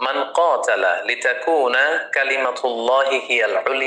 من قاتل لتكون كلمة الله هي العليا